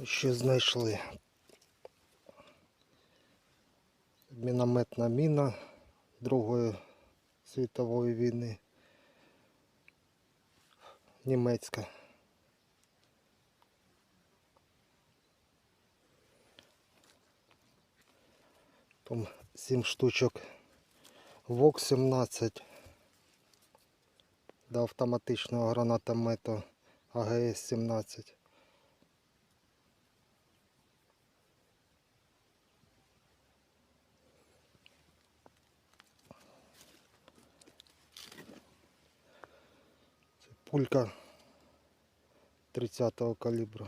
Що знайшли? Мінометна міна Другої світової війни. Німецька. Там 7 штучок ВОК-17 до автоматичного гранатомету АГС-17. Пулька 30-го калібру.